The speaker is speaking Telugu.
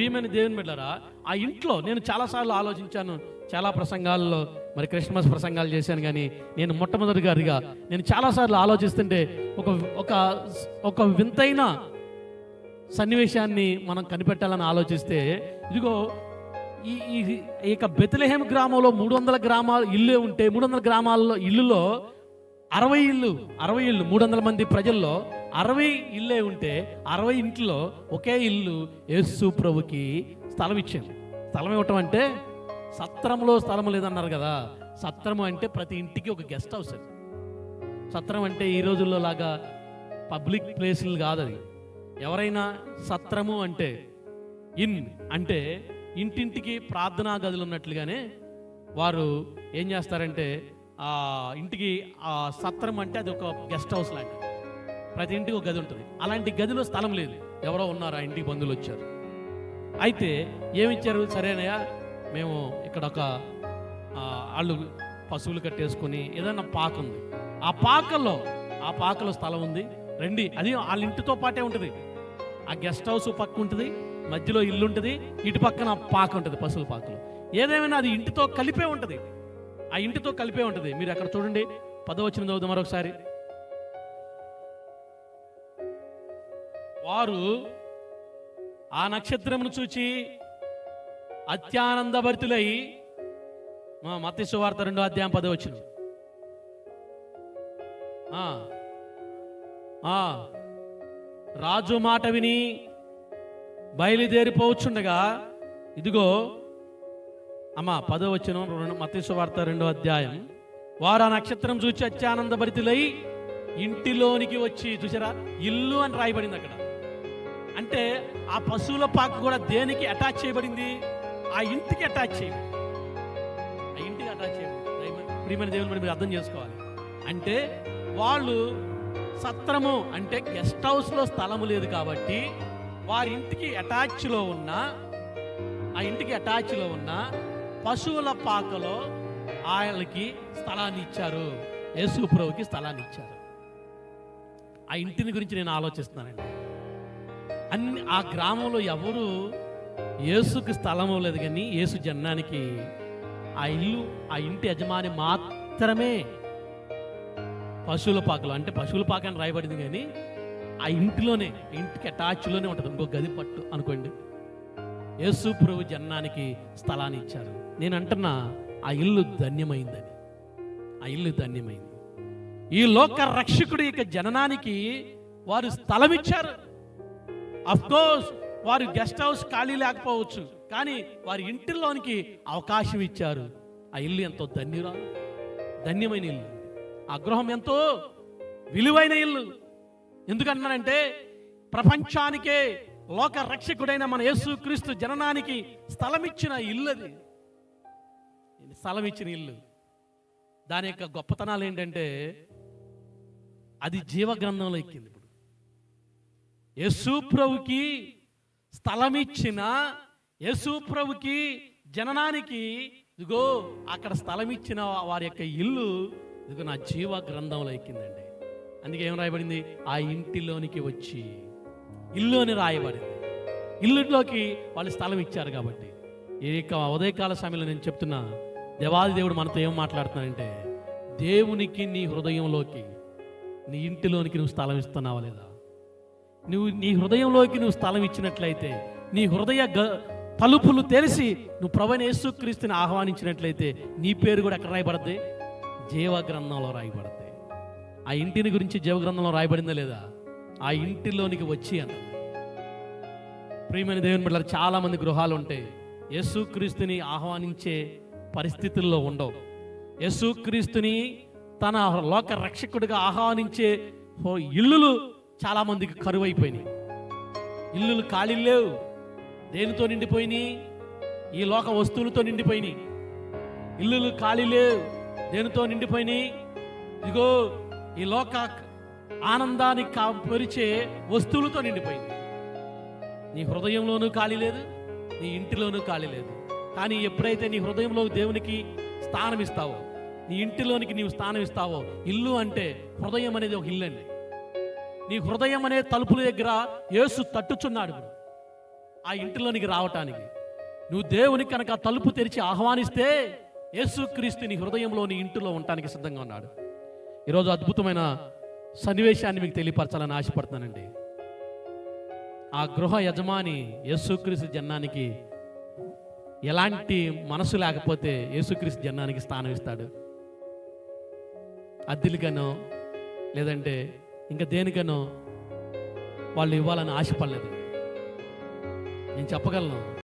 ప్రియమైన దేవుని బిడ్డరా ఆ ఇంట్లో నేను చాలాసార్లు ఆలోచించాను చాలా ప్రసంగాల్లో మరి క్రిస్మస్ ప్రసంగాలు చేశాను కానీ నేను మొట్టమొదటిగారిగా నేను చాలాసార్లు ఆలోచిస్తుంటే ఒక ఒక ఒక వింతైన సన్నివేశాన్ని మనం కనిపెట్టాలని ఆలోచిస్తే ఇదిగో ఈ ఈ యొక్క బెతలహేమ గ్రామంలో మూడు వందల గ్రామాలు ఇల్లు ఉంటే మూడు వందల గ్రామాల్లో ఇల్లులో అరవై ఇల్లు అరవై ఇల్లు మూడు వందల మంది ప్రజల్లో అరవై ఇల్లే ఉంటే అరవై ఇంట్లో ఒకే ఇల్లు యేసు ప్రభుకి స్థలం ఇచ్చింది స్థలం ఇవ్వటం అంటే సత్రంలో స్థలం లేదన్నారు కదా. సత్రము అంటే ప్రతి ఇంటికి ఒక గెస్ట్ హౌస్ అది. సత్రం అంటే ఈ రోజుల్లో లాగా పబ్లిక్ ప్లేసులు కాదు అది. ఎవరైనా సత్రము అంటే ఇన్ అంటే ఇంటింటికి ప్రార్థనా గదులు ఉన్నట్లుగానే వారు ఏం చేస్తారంటే ఇంటికి ఆ సత్రం అంటే అది ఒక గెస్ట్ హౌస్ లాంటిది ప్రతి ఇంటికి ఒక గది ఉంటుంది. అలాంటి గదిలో స్థలం లేదు. ఎవరో ఉన్నారు ఆ ఇంటికి బంధువులు వచ్చారు. అయితే ఏమిచ్చారు? సరేనయ్యా మేము ఇక్కడ ఒక వాళ్ళు పశువులు కట్టేసుకొని ఏదైనా పాక ఉంది. ఆ పాకలో ఆ పాకలో స్థలం ఉంది. రండి. అది వాళ్ళ ఇంటితో పాటే ఉంటుంది. ఆ గెస్ట్ హౌస్ పక్క ఉంటుంది మధ్యలో ఇల్లు ఉంటుంది ఇటు పక్కన పాక ఉంటుంది పశువుల పాకలు. ఏదేమైనా అది ఇంటితో కలిపే ఉంటుంది. ఆ ఇంటితో కలిపే ఉంటుంది. మీరు అక్కడ చూడండి. పదవచ్చిన చదువుదాం మరొకసారి. వారు ఆ నక్షత్రమును చూచి అత్యానందభరితులై మా మత్తి వార్త రెండో అధ్యాయం పదవచ్చిన రాజు మాట విని బయలుదేరిపోవచ్చుండగా ఇదిగో అమ్మా రెండు మత్తి వార్త రెండో అధ్యాయం. వారు ఆ నక్షత్రం చూచి అత్యానందభరితులై ఇంటిలోనికి వచ్చి చూసారా ఇల్లు అని రాయబడింది అక్కడ. అంటే ఆ పశువుల పాక కూడా దేనికి అటాచ్ చేయబడింది? ఆ ఇంటికి అటాచ్ చేయండి ఆ ఇంటికి అటాచ్ చేయబడింది. ప్రియమైన దేవుని మరి మీరు అర్థం చేసుకోవాలి. అంటే వాళ్ళు సత్రము అంటే గెస్ట్ హౌస్లో స్థలము లేదు కాబట్టి వారి ఇంటికి అటాచ్లో ఉన్న ఆ ఇంటికి అటాచ్లో ఉన్న పశువుల పాకలో ఆయనకి స్థలాన్ని ఇచ్చారు. యేసు ప్రభుకి స్థలాన్ని ఇచ్చారు. ఆ ఇంటిని గురించి నేను ఆలోచిస్తున్నానండి. అన్ని ఆ గ్రామంలో ఎవరు యేసుకి స్థలం లేదు కానీ యేసు జన్మానికి ఆ ఇల్లు ఆ ఇంటి యజమాని మాత్రమే పశువుల పాకలో అంటే పశువుల పాక అని రాయబడింది కానీ ఆ ఇంటిలోనే ఇంటికి అటాచ్లోనే ఉంటుంది. ఇంకో గది పట్టు అనుకోండి. యేసు ప్రభు జన్మానికి స్థలాన్ని ఇచ్చారు. నేను అంటున్నా ఆ ఇల్లు ధన్యమైందని. ఆ ఇల్లు ధన్యమైంది. ఈ లోక రక్షకుడి యొక్క జననానికి వారు స్థలం ఇచ్చారు కోర్స్ వారు గెస్ట్ హౌస్ ఖాళీ లేకపోవచ్చు కానీ వారి ఇంటిలోనికి అవకాశం ఇచ్చారు. ఆ ఇల్లు ఎంతో ధన్యురాలు ధన్యమైన ఇల్లు. ఆ గృహం ఎంతో విలువైన ఇల్లు. ఎందుకంటున్నానంటే ప్రపంచానికే లోక రక్షకుడైన మన యేసు క్రీస్తు జననానికి స్థలం ఇచ్చిన ఇల్లు అది స్థలం ఇచ్చిన ఇల్లు. దాని యొక్క గొప్పతనాలు ఏంటంటే అది జీవ గ్రంథంలో ఎక్కింది ఇప్పుడు. యేసు ప్రభుకి స్థలం ఇచ్చిన యేసు ప్రభుకి జననానికి ఇదిగో అక్కడ స్థలం ఇచ్చిన వారి యొక్క ఇల్లు ఇదిగో నా జీవ గ్రంథంలో ఎక్కిందండి. అందుకే ఏం రాయబడింది? ఆ ఇంటిలోనికి వచ్చి ఇల్లు అని రాయబడింది. ఇల్లులోకి వాళ్ళు స్థలం ఇచ్చారు కాబట్టి. ఈ యొక్క ఉదయకాల సమయంలో నేను చెప్తున్నా దేవాది దేవుడు మనతో ఏం మాట్లాడుతున్నానంటే దేవునికి నీ హృదయంలోకి నీ ఇంటిలోనికి నువ్వు స్థలం ఇస్తున్నావా లేదా? నువ్వు నీ హృదయంలోకి నువ్వు స్థలం ఇచ్చినట్లయితే నీ హృదయ గ- తలుపులు తెలిసి నువ్వు ప్రవణ యేసుక్రీస్తుని ఆహ్వానించినట్లయితే నీ పేరు కూడా ఎక్కడ రాయబడద్ది? జీవ గ్రంథంలో రాయబడద్ది. ఆ ఇంటిని గురించి జీవ గ్రంథంలో రాయబడిందా లేదా? ఆ ఇంటిలోనికి వచ్చి అన్న. ప్రియమైన దేవుని బిడ్డలారా చాలా మంది గృహాలు ఉంటాయి యేసుక్రీస్తుని ఆహ్వానించే పరిస్థితుల్లో ఉండవు. యేసుక్రీస్తుని తన లోక రక్షకుడిగా ఆహ్వానించే ఓ ఇల్లులు చాలా మందికి కరువైపోయినాయి. ఇల్లులు ఖాళీ లేవు. దేనితో నిండిపోయినాయి? ఈ లోక వస్తువులతో నిండిపోయినాయి. ఇల్లులు ఖాళీ లేవు. దేనితో నిండిపోయినాయి? ఇదిగో ఈ లోక ఆనందానికి కాపరిచే వస్తువులతో నిండిపోయింది. నీ హృదయంలోనూ ఖాళీ లేదు నీ ఇంటిలోనూ ఖాళీ లేదు. కానీ ఎప్పుడైతే నీ హృదయంలో దేవునికి స్థానం ఇస్తావో నీ ఇంటిలోనికి నీవు స్థానం ఇస్తావో ఇల్లు అంటే హృదయం అనేది ఒక ఇల్లు అండి. నీ హృదయం అనే తలుపుల దగ్గర యేసు తట్టుచున్నాడు ఆ ఇంటిలోనికి రావటానికి. నువ్వు దేవునికి కనుక తలుపు తెరిచి ఆహ్వానిస్తే యేసుక్రీస్తు నీ హృదయంలో నీ ఇంటిలో ఉండటానికి సిద్ధంగా ఉన్నాడు. ఈరోజు అద్భుతమైన సన్నివేశాన్ని మీకు తెలియపరచాలని ఆశపడుతున్నానండి. ఆ గృహ యజమాని యేసుక్రీస్తు జన్నానికి ఎలాంటి మనసు లేకపోతే యేసుక్రీస్తు జన్నానికి స్థానం ఇస్తాడు? అద్దెలకనో లేదంటే ఇంకా దేనికనో వాళ్ళు ఇవ్వాలని ఆశపడలేదు. నేను చెప్పగలను.